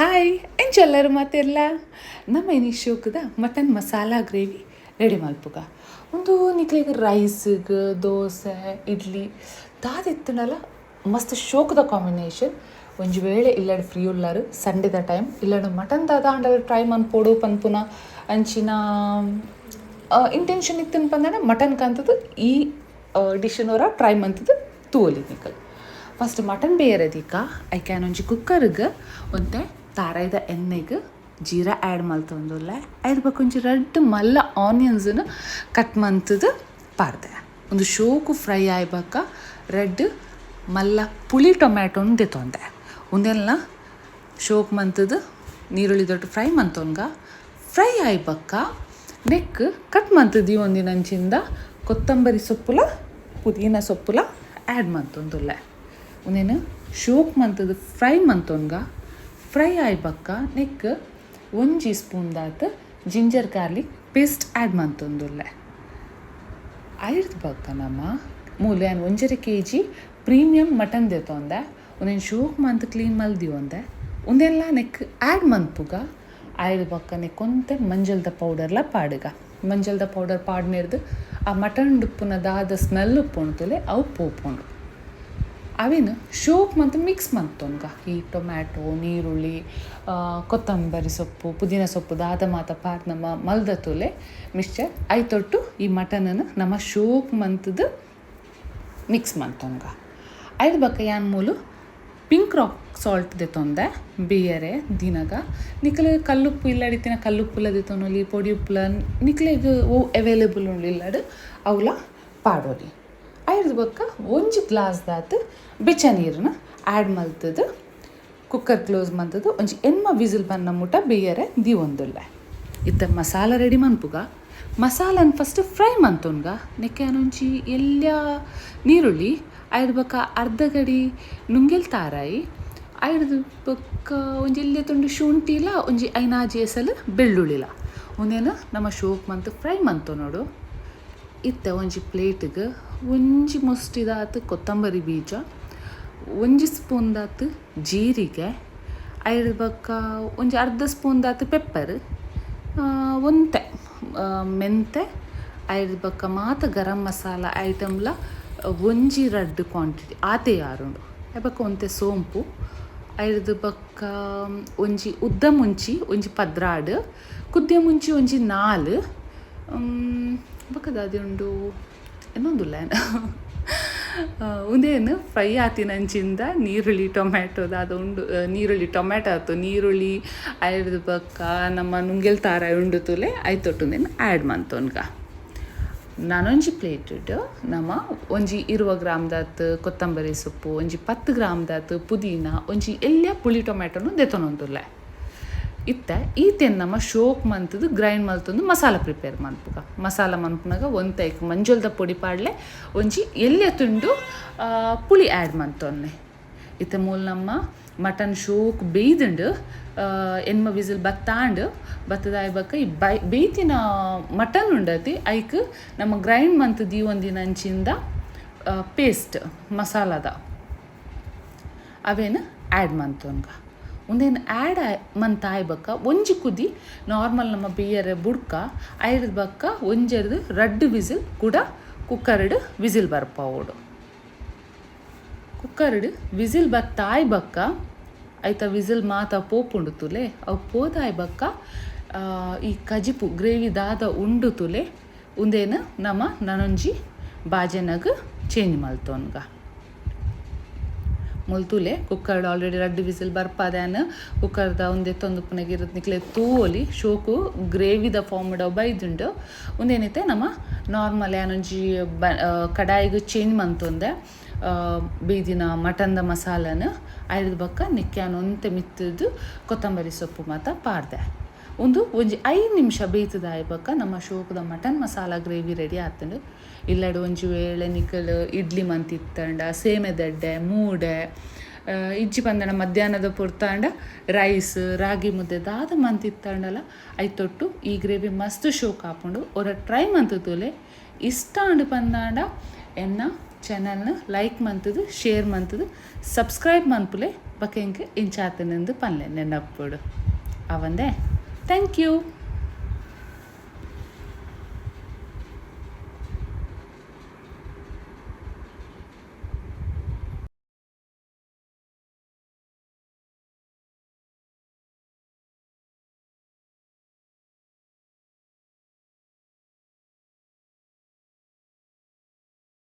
Hi ಎಂಚೆಲ್ಲರೂ ಮಾತಿರ್ಲ ನಮ್ಮ ಎನಿ ಶೋಕದ ಮಟನ್ ಮಸಾಲ ಗ್ರೇವಿ ರೆಡಿ ಮಲ್ಪುಗ ಒಂದು ನಿಕ್ಲಿಗೆ ರೈಸ್ಗೆ ದೋಸೆ, ಇಡ್ಲಿ ದಾದಿತ್ತನಲ್ಲ ಮಸ್ತ್ ಶೋಕದ ಕಾಂಬಿನೇಷನ್ ಒಂಜಿ ವೇಳೆ ಇಲ್ಲಡ್ ಫ್ರೀ ಉಳ್ಳಾರು ಸಂಡೆದ ಟೈಮ್ ಇಲ್ಲಡ್ ಮಟನ್ ದಾದ ಅಂಡರ್ ಟ್ರೈ ಮನ್ಪೋಡು ಪನ್ಪುನ, ಅಂಚಿನ ಇಂಟೆನ್ಷನ್ ಇತ್ತನ್ ಪಂದನೆ ಮಟನ್ ಕಂತದ್ದು ಈ ಡಿಶನವರ ಟ್ರೈ ಮಂತದ್ದು ತೂಲಿ ನಿಕಲ್ ಫಸ್ಟ್ ಮಟನ್ ಬೇಯರದಿಕ್ಕ ಐ ಕ್ಯಾನ್ ಒಂಜಿ ಕುಕ್ಕರ್ಗೆ ಒಂತೆ ತಾರಾಯ್ದ ಎಣ್ಣೆಗೆ ಜೀರಾ ಆ್ಯಡ್ ಮಲ್ತೊಂದುಲ್ಲ ಐದು ಬಕ್ಕ ರಡ್ಡ್ ರೆಡ್ ಮಲ್ಲ ಆನಿಯನ್ಸನ್ನು ಕಟ್ ಮಂತದ್ದು ಪಾರ್ದೆ ಒಂದು ಶೋಕು ಫ್ರೈ ಆಯ್ಬಕ್ಕ ರೆಡ್ ಮಲ್ಲ ಪುಳಿ ಟೊಮ್ಯಾಟೊನ ದೆತ್ತೊಂದೆ ಒಂದೆಲ್ಲ ಶೋಕ್ ಮಂತದ್ದು ನೀರುಳ್ಳಿ ದೊಡ್ಡ ಫ್ರೈ ಮಂತೊನ್ಗ ಫ್ರೈ ಆಯ್ಬಕ್ಕ ನೆಕ್ ಕಟ್ ಮಂತದ್ದು ಒಂದಿನಂಚಿಂದ ಕೊತ್ತಂಬರಿ ಸೊಪ್ಪುಲ, ಪುದೀನ ಸೊಪ್ಪುಲ ಆ್ಯಡ್ ಮಂತೊಂದುಲ್ಲೆ ಒಂದೇನು ಶೋಕ್ ಮಂತದ್ದು ಫ್ರೈ ಮಂತೊನ್ಗ ಫ್ರೈ ಆಯ್ ಬಕ್ಕ, ನೆಕ್ ಒಂಜಿ ಸ್ಪೂನ್ ದಾತ್ ಜಿಂಜರ್ ಗಾರ್ಲಿಕ್ ಪೇಸ್ಟ್ ಆ್ಯಡ್ ಮಂತೊಂದುಲ್ಲೆ ಐದು ಬಕ್ಕ ನಮ್ಮ ಮೂಲೆ ಆನ್ ಒಂಜರೆ ಕೆ ಜಿ ಪ್ರೀಮಿಯಂ ಮಟನ್ ದೆತೊಂದೆ ಒಂದೇನು ಶೋಕ್ ಮಂತ್ ಕ್ಲೀನ್ ಮಲ್ದಿ ಒಂದೆ. ಒಂದೆಲ್ಲ ನೆಕ್ ಆ್ಯಡ್ ಮಂತ್ಪುಗ ಐದು ಬಕ್ಕ ನೆಕ್ ಒಂತೆ ಮಂಜಲ್ದ ಪೌಡರ್ಲ ಪಾಡುಗ. ಮಂಜಲ್ದ ಪೌಡರ್ ಪಾಡ್ನೇರ್ದು ಆ ಮಟನ್ ಡುಪ್ಪುನ ದಾದ ಸ್ಮೆಲ್ ಉಪ್ಪುಣ್ತಲೆ ಅವು ಪೋಪುಂಡು. ಅವೇನು? ಶೋಕ್ ಮತ್ತು ಮಿಕ್ಸ್ ಮಂತೊಂದು ಈ ಟೊಮ್ಯಾಟೊ, ನೀರುಳ್ಳಿ ಕೊತ್ತಂಬರಿ ಸೊಪ್ಪು, ಪುದೀನ ಸೊಪ್ಪು, ದಾದ ಮಾತ ಪಾತ್ ನಮ್ಮ ಮಲ್ದ ತೊಲೆ ಮಿಕ್ಸ್ಚರ್ ಐತೊಟ್ಟು ಈ ಮಟನನ್ನು ನಮ್ಮ ಶೋಕ್ ಮಂತದ್ದು ಮಿಕ್ಸ್ ಮಂತೊಂಗ ಐದು ಬಕ್ಕ ಯಾನ್ ಮೂಲು ಪಿಂಕ್ ರಾಕ್ ಸಾಲ್ಟ್ ದೆತೊಂದೆ ಬಿಯರೆ, ದಿನಗ. ನಿಕ್ಲೆ ಕಲ್ಲುಪ್ಪು ಇಲ್ಲಡಿತಿನ ಕಲ್ಲುಪ್ಪುಲ ದೆತೊನೊಲಿ ಪೊಡಿ ಉಪ್ಪುಲ ಓ ಅವೈಲೇಬಲ್ ಇಲ್ಲಾಡು, ಅವಲ ಪಾಡೋಲಿ. ಐದು ಬಕ್ಕ ಒಂಜಿ ಗ್ಲಾಸ್ ದಾತ್ ಬೆಚ್ಚ ನೀರನ್ನ ಆ್ಯಡ್ ಮಲ್ತದು, ಕುಕ್ಕರ್ ಕ್ಲೋಸ್ ಮಂತದ್ದು ಒಂಜಿ ಎನ್ಮ ವಿಸಿಲ್ ಬನ್ನ ಮುಟ ಬೇಯರೆ ದಿ ಒಂದುಲ್ಲೆ. ಇತ್ತ ಮಸಾಲ ರೆಡಿ ಮನ್ಪುಗ. ಮಸಾಲನ್ ಫಸ್ಟ್ ಫ್ರೈ ಮಂತುನ್ಗ ನೆಕ್ಕೆ ಒಂಜಿ ಎಲ್ಯ ನೀರುಳ್ಳಿ ಐದು ಬಕ್ಕ ಅರ್ಧ ಗಡಿ ನುಂಗೆಲ್ ತಾರಾಯಿ ಐದು ಬಕ್ಕ ಒಂಜಿ ಎಲ್ಯ ತುಂಡು ಶುಂಠಿಲ, ಒಂಜಿ ಐನಾಜಿ ಎಸಲು ಬೆಳ್ಳುಳ್ಳಿಲ. ಒಂದೇನು ನಮ್ಮ ಶೋಕ್ ಮಂತ್ ಫ್ರೈ ಮಂತು ನೋಡು. ಇತ್ತ ಒಂಜಿ ಪ್ಲೇಟ್ಗೆ. ಒಂಜಿ ಮುಷ್ಟಿದಾತ್ ಕೊತ್ತಂಬರಿ ಬೀಜ. ಒಂಜಿ ಸ್ಪೂನ್ ದಾತ್ ಜೀರಿಗೆ. ಐದು ಬಕ್ಕ ಒಂಜಿ ಅರ್ಧ ಸ್ಪೂನ್ ದಾತ್ ಪೆಪ್ಪರ್. ಒಂತೆ ಮೆಂತೆ. ಐದು ಬಕ್ಕ ಮಾತ ಗರಂ ಮಸಾಲ ಐಟಮ್ಲ ಒಂಜಿ ರಡ್ ಕ್ವಾಂಟಿಟಿ, ಆತೆ ಯಾರುಂಡು ಐಬಕ್ಕ ಒಂತೆ ಸೋಂಪು. ಐದು ಬಕ್ಕ ಒಂಜಿ ಉದ್ದ ಮುಂಚಿ, ಒಂಜಿ ಪದ್ರಾಡ್. ಕುದ್ಯ ಮುಂಚಿ ಒಂಜಿ ನಾಲ್. ಬಕ್ಕದ ಉಂಡು ಇನ್ನೊಂದುಲ್ಲ ಉಂದೇನು ಫ್ರೈ ಆತಿನಂಚಿಂದ ನೀರುಳ್ಳಿ ಟೊಮ್ಯಾಟೊದ ಅದು ಉಂಡು ನೀರುಳ್ಳಿ ಟೊಮ್ಯಾಟೊ ಆಯ್ತು ನೀರುಳ್ಳಿ ಐದು ಬಕ್ಕ, ನಮ್ಮ ನುಂಗೆಲ್ ತಾರ ಉಂಡು ತುಲೆ ಐತೊಟ್ಟುಂದೇನು ಆ್ಯಡ್ ಮಂತೊನ್ಗ. ನಾನೊಂಜಿ ಪ್ಲೇಟ್ ನಮ್ಮ ಒಂಜಿ ಇರುವ ಗ್ರಾಮ್ದಾತ್ ಕೊತ್ತಂಬರಿ ಸೊಪ್ಪು, ಒಂಜಿ ಪತ್ತು ಗ್ರಾಮ್ದಾತ್ ಪುದೀನ, ಒಂಜಿ ಎಲ್ಲ ಪುಳಿ ಟೊಮ್ಯಾಟೊನು ದೆತೊನೊಂದುಲ್ಲೆ. ಇತ್ತ. ಈತೆನ್ ನಮ್ಮ ಶೋಕ್ ಮಂತದ್ದು ಗ್ರೈಂಡ್ ಮಲ್ತೊಂದು ಮಸಾಲ ಪ್ರಿಪೇರ್ ಮನ್ಪುಗ ಮಸಾಲ ಮನ್ಪುನಾಗ ಒಂದು ತೈಕ್ ಮಂಜಲ್ದ ಪುಡಿ ಪಾಡ್ಲೆ, ಒಂಜಿ ಎಲ್ಲೆ ತುಂಡು ಪುಳಿ ಆ್ಯಡ್ ಮಂತೊನ್ನೆ. ಇತ್ತ ಮೂಲ ನಮ್ಮ ಮಟನ್ ಶೋಕ್ ಬೇಯ್ದುಂಡು ಎನ್ಮ ವಿಸಿಲ್ ಬತ್ತಾಂಡು ಬತ್ತದ ಬಕ್ಕ ಈ ಬೈ, ಬೇಯ್ತಿನ ಮಟನ್ ಉಂಡತಿ, ಐಕ್ ನಮ್ಮ ಗ್ರೈಂಡ್ ಮಂತ್ ದಿ ಒಂದಿನ ಅಂಚಿಂದ ಪೇಸ್ಟ್ ಮಸಾಲದ ಅವೇನು ಆ್ಯಡ್ ಮಂತೊನ್ಗ. ಒಂದೇನು ಆ್ಯಡ್ ಮಂತ್ ಆಯ್ಬಕ್ಕ ಒಂಜಿ ಕುದಿ ನಾರ್ಮಲ್ ನಮ್ಮ ಬಿಯರ್ ಬುಡ್ಕ, ಐರದ ಬಕ್ಕ, ಒಂಜರದು ರಡ್ಡ್ ವಿಸಿಲ್, ಕೂಡ ಕುಕ್ಕರ್ಡು ವಿಸಿಲ್ ಬರ್ಪಾವೋಡು ಕುಕ್ಕರ್ಡು ವಿಸಿಲ್ ಬತ್ತಾಯ್ ಬಕ್ಕ, ಐತ ವಿಸಿಲ್ ಮಾತ ಪೋಪುಂಡು ತುಲೆ, ಅವು ಪೋದಾಯ್ ಬಕ್ಕ ಈ ಕಜಿಪು ಗ್ರೇವಿ ದಾದ ಉಂಡು ತುಲೆ, ಉಂದೇನು ನಮ್ಮ ನನೊಂಜಿ ಬಾಜೆನಗ್ ಚೇಂಜ್ ಮಲ್ತೋನ್ಗ. ಮುಲ್ತುಲೆ, ಕುಕ್ಕರ್ಡ್ ಆಲ್ರೆಡಿ ರಡ್ಡು ವಿಸಿಲ್ ಬರ್ಪದ್ಯಾನ್ ಕುಕ್ಕರ್ದ ಒಂದೇ ತೊಂದು ಪುನಗಿರದ್ ನಿಕ್ಲೆ ತೂವೊಲಿ, ಶೋಕು ಗ್ರೇವಿದ ಫಾರ್ಮ್ಡ ಬೈದುಂಡು ಒಂದೇನೈತೆ ನಮ್ಮ ನಾರ್ಮಲ್ ಏನೊಂಜಿ ಬ ಕಡಾಯಿಗೆ ಚೇಂಜ್ ಮಂತೊಂದೆ ಬೀದಿನ ಮಟನ್ದ ಮಸಾಲನ ಐದು ಬಕ್ಕ ನಿಕ್ಕ್ಯಾನ್ ಒಂತೆ ಮಿತ್ತದು ಕೊತ್ತಂಬರಿ ಸೊಪ್ಪು ಮಾತ ಪಾಡ್ದೆ. ಒಂದು ಒಂಜಿ ಐದು ನಿಮಿಷ ಬೇಯ್ತದ ಆಯ್ಬಕ್ಕ ನಮ್ಮ ಶೋಕದ ಮಟನ್ ಮಸಾಲ ಗ್ರೇವಿ ರೆಡಿ ಆತಂಡು. ಇಲ್ಲಡು ಒಂಜಿ ವೇಳೆ ನಿಕಲ್ ಇಡ್ಲಿ ಮಂತಿತ್ತಂಡ ಸೇಮೆದಡ್ಡೆ ಮೂಡೆ ಇಜ್ಜಿ ಪಂದಣ ಮಧ್ಯಾಹ್ನದ ಪುರ್ತಾಂಡ, ರೈಸ್, ರಾಗಿ ಮುದ್ದೆ ದಾದ ಮಂತಿತ್ತಂಡಲ. ಐತೊಟ್ಟು ಈ ಗ್ರೇವಿ ಮಸ್ತ್ ಶೋಕ್ ಹಾಕೊಂಡು ಒರ ಟ್ರೈ ಮಂತುತುಲೆ. ಇಷ್ಟ ಅಂಡು ಪಂದಾಂಡ, ಎನ್ನ ಚಾನಲ್ನ ಲೈಕ್ ಮಂತದು ಶೇರ್ ಮಂತದು ಸಬ್ಸ್ಕ್ರೈಬ್ ಮನ್ಪುಲೆ ಬಕ್ಕ ಇಂಕ್ ಇಂಚಾತನೆಂದು ಪನ್ಲೆ ನೆನಪುಡು. ಅವಂದೆ. Thank you